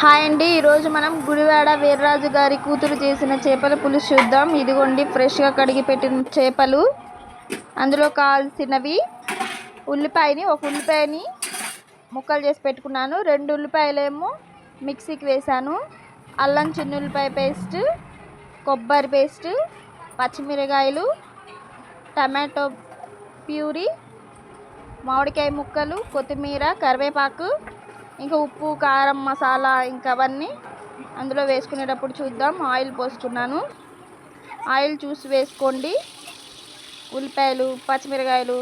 Hi అండి. ఈరోజు మనం గుడివాడ వీర్రాజు గారి కూతురు చేసిన చేపల పులుసు చూద్దాం. ఇదిగోండి ఫ్రెష్గా కడిగి పెట్టిన చేపలు. అందులో కావాల్సినవి ఉల్లిపాయని ఒక ఉల్లిపాయని ముక్కలు చేసి పెట్టుకున్నాను. రెండు ఉల్లిపాయలేమో మిక్సీకి వేశాను. అల్లం చిన్న ఉల్లిపాయ పేస్ట్ కొబ్బరి పేస్ట్ పచ్చిమిరకాయలు టమాటో ప్యూరీ మామిడికాయ ముక్కలు కొత్తిమీర కరివేపాకు ఇంకా ఉప్పు కారం మసాలా ఇంకా అవన్నీ అందులో వేసుకునేటప్పుడు చూద్దాం. ఆయిల్ పోసుకున్నాను ఆయిల్ చూసి వేసుకోండి. ఉల్లిపాయలు పచ్చిమిరకాయలు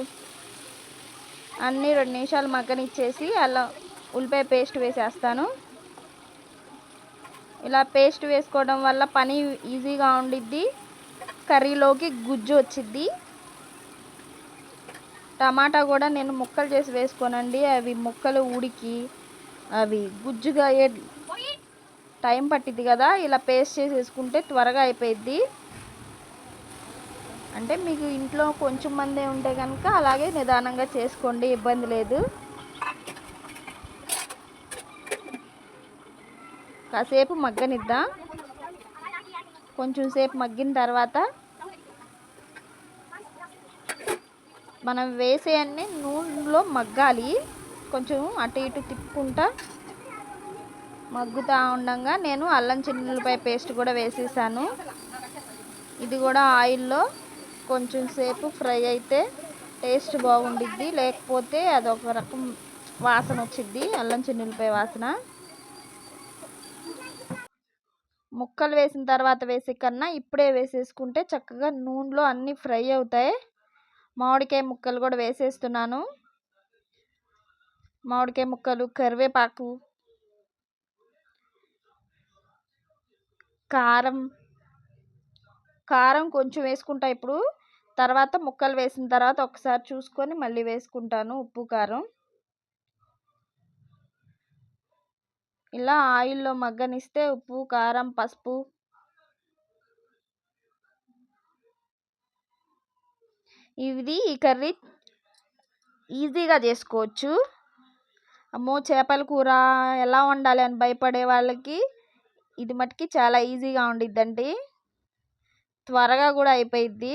అన్నీ రెండు నిమిషాలు మగ్గనిచ్చేసి అలా ఉల్లిపాయ పేస్ట్ వేసేస్తాను. ఇలా పేస్ట్ వేసుకోవడం వల్ల పని ఈజీగా ఉండిద్ది. కర్రీలోకి గుజ్జు వచ్చిద్ది. టమాటా కూడా నేను ముక్కలు చేసి వేసుకోనండి. అవి ముక్కలు ఉడికి అవి గుజ్జుగా అయ్యే టైం పట్టిద్ది కదా ఇలా పేస్ట్ చేసి వేసుకుంటే త్వరగా అయిపోయిద్ది. అంటే మీకు ఇంట్లో కొంచెం మందే ఉంటే కనుక అలాగే నిదానంగా చేసుకోండి ఇబ్బంది లేదు. కాసేపు మగ్గనిద్దాం? కొంచెం సేపు మగ్గిన తర్వాత మనం వేసే నూనెలో మగ్గాలి. కొంచెం అటు ఇటు తిప్పుకుంటా మగ్గుతూ ఉండగా. నేను అల్లం చిన్నులపై పేస్ట్ కూడా వేసేసాను. ఇది కూడా ఆయిల్లో కొంచెం సేపు ఫ్రై అయితే టేస్ట్ బాగుండిద్ది. లేకపోతే అదొక రకం వాసన వచ్చిద్ది అల్లం చిన్నులపై వాసన. ముక్కలు వేసిన తర్వాత వేసే కన్నా ఇప్పుడే వేసేసుకుంటే చక్కగా నూనెలో అన్నీ ఫ్రై అవుతాయి. మామిడికాయ ముక్కలు కూడా వేసేస్తున్నాను. మామిడికాయ ముక్కలు కరివేపాకు కారం. కారం కొంచెం వేసుకుంటా ఇప్పుడు. తర్వాత ముక్కలు వేసిన తర్వాత ఒకసారి చూసుకొని మళ్ళీ వేసుకుంటాను ఉప్పు కారం. ఇలా ఆయిల్లో మగ్గనిస్తే ఉప్పు కారం పసుపు. ఇది ఈ కర్రీ ఈజీగా చేసుకోవచ్చు. అమ్మో! చేపల కూర ఎలా వండాలి అని భయపడే వాళ్ళకి ఇది మటుకి చాలా ఈజీగా ఉండిద్దండి. త్వరగా కూడా అయిపోయిద్ది.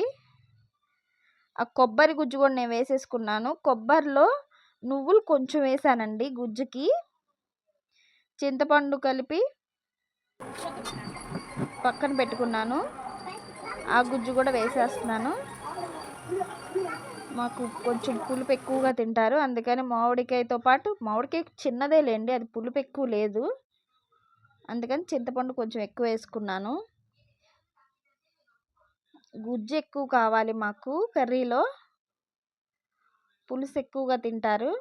ఆ కొబ్బరి గుజ్జు కూడా నేను వేసేసుకున్నాను. కొబ్బరిలో నువ్వులు కొంచెం వేసానండి గుజ్జుకి. చింతపండు కలిపి పక్కన పెట్టుకున్నాను. ఆ గుజ్జు కూడా వేసేస్తున్నాను. మాకు కొంచెం పులుపు ఎక్కువగా తింటారు. అందుకని మామిడికాయతో పాటు మామిడికాయ చిన్నదే లేండి అది పులుపు ఎక్కువ లేదు. అందుకని చింతపండు కొంచెం ఎక్కువ వేసుకున్నాను. గుజ్జు ఎక్కువ కావాలి మాకు కర్రీలో. పులుసు ఎక్కువగా తింటారు.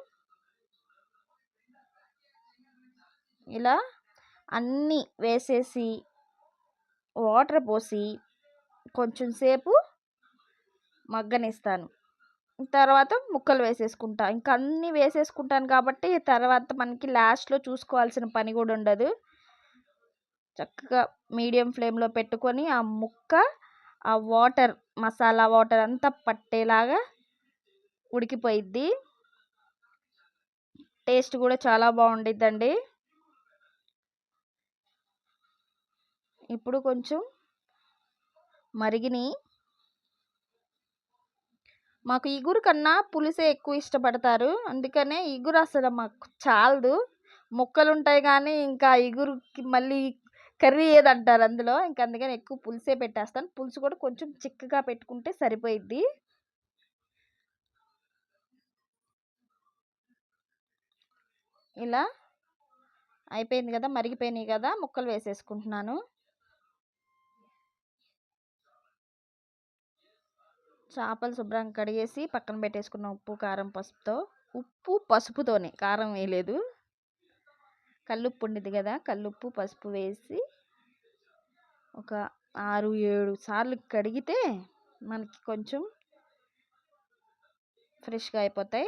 ఇలా అన్నీ వేసేసి వాటర్ పోసి కొంచెం సేపు మగ్గనిస్తాను. తర్వాత ముక్కలు వేసేసుకుంటా. ఇంకా అన్నీ వేసేసుకుంటాను కాబట్టి తర్వాత మనకి లాస్ట్లో చూసుకోవాల్సిన పని కూడా ఉండదు. చక్కగా మీడియం ఫ్లేమ్లో పెట్టుకొని ఆ ముక్క ఆ వాటర్ మసాలా వాటర్ అంతా పట్టేలాగా ఉడికిపోయిద్ది. టేస్ట్ కూడా చాలా బాగుండిద్దండి. ఇప్పుడు కొంచెం మరిగిని మాకు ఇగురు కన్నా పులుసే ఎక్కువ ఇష్టపడతారు. అందుకనే ఇగురు అసలు మాకు చాలదు. ముక్కలు ఉంటాయి కానీ ఇంకా ఇగురుకి మళ్ళీ కర్రీ ఏదంటారు అందులో. ఇంకా అందుకని ఎక్కువ పులుసే పెట్టేస్తాను. పులుసు కూడా కొంచెం చిక్కగా పెట్టుకుంటే సరిపోయిద్ది. ఇలా అయిపోయింది కదా మరిగిపోయినాయి కదా ముక్కలు వేసేసుకుంటున్నాను. చేపలు శుభ్రంగా కడిగేసి పక్కన పెట్టేసుకున్న ఉప్పు కారం పసుపుతో ఉప్పు పసుపుతోనే. కారం వేయలేదు. కల్లుప్పు ఉండిద్ది కదా కల్లుప్పు పసుపు వేసి ఒక ఆరు ఏడు సార్లు కడిగితే మనకి కొంచెం ఫ్రెష్గా అయిపోతాయి.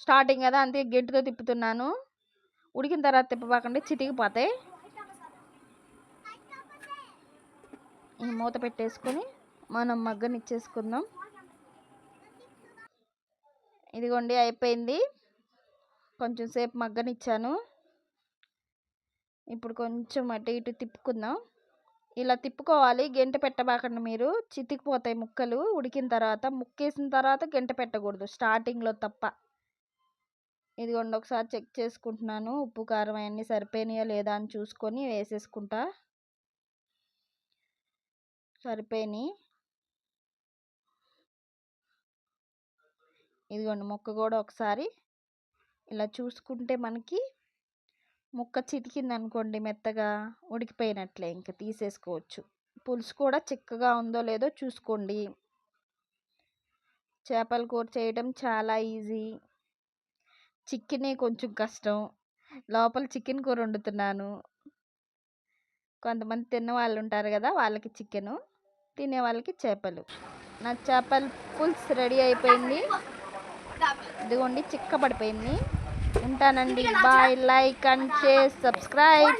స్టార్టింగ్ కదా అంతే గెంటుతో తిప్పుతున్నాను. ఉడికిన తర్వాత తిప్పబాకండి చితికిపోతాయి. మూత పెట్టేసుకొని మనం మగ్గనిచ్చేసుకుందాం. ఇదిగోండి అయిపోయింది. కొంచెం సేపు మగ్గనిచ్చాను. ఇప్పుడు కొంచెం అటు ఇటు తిప్పుకుందాం. ఇలా తిప్పుకోవాలి గెంట పెట్టబాకండి మీరు. చితికిపోతాయి ముక్కలు ఉడికిన తర్వాత ముక్కేసిన తర్వాత గెంట పెట్టకూడదు స్టార్టింగ్లో తప్ప. ఇదిగోండి ఒకసారి చెక్ చేసుకుంటున్నాను ఉప్పు కారం అవన్నీ సరిపోయినాయా లేదా అని చూసుకొని వేసేసుకుంటా. సరిపోయినాయి. ఇదిగోండి ముక్క కూడా ఒకసారి ఇలా చూసుకుంటే మనకి ముక్క చితికింది అనుకోండి మెత్తగా ఉడికిపోయినట్లే ఇంకా తీసేసుకోవచ్చు. పులుసు కూడా చిక్కగా ఉందో లేదో చూసుకోండి. చేపల కూర చేయడం చాలా ఈజీ. చికెనే కొంచెం కష్టం. లోపల చికెన్ కూర వండుతున్నాను. కొంతమంది తిన్న వాళ్ళు ఉంటారు కదా వాళ్ళకి చికెను. తినే వాళ్ళకి చేపలు. నా చేపల పులుసు రెడీ అయిపోయింది. ఇదిగోండి చిక్కబడిపోయింది. ఉంటానండి. Bye like and share subscribe.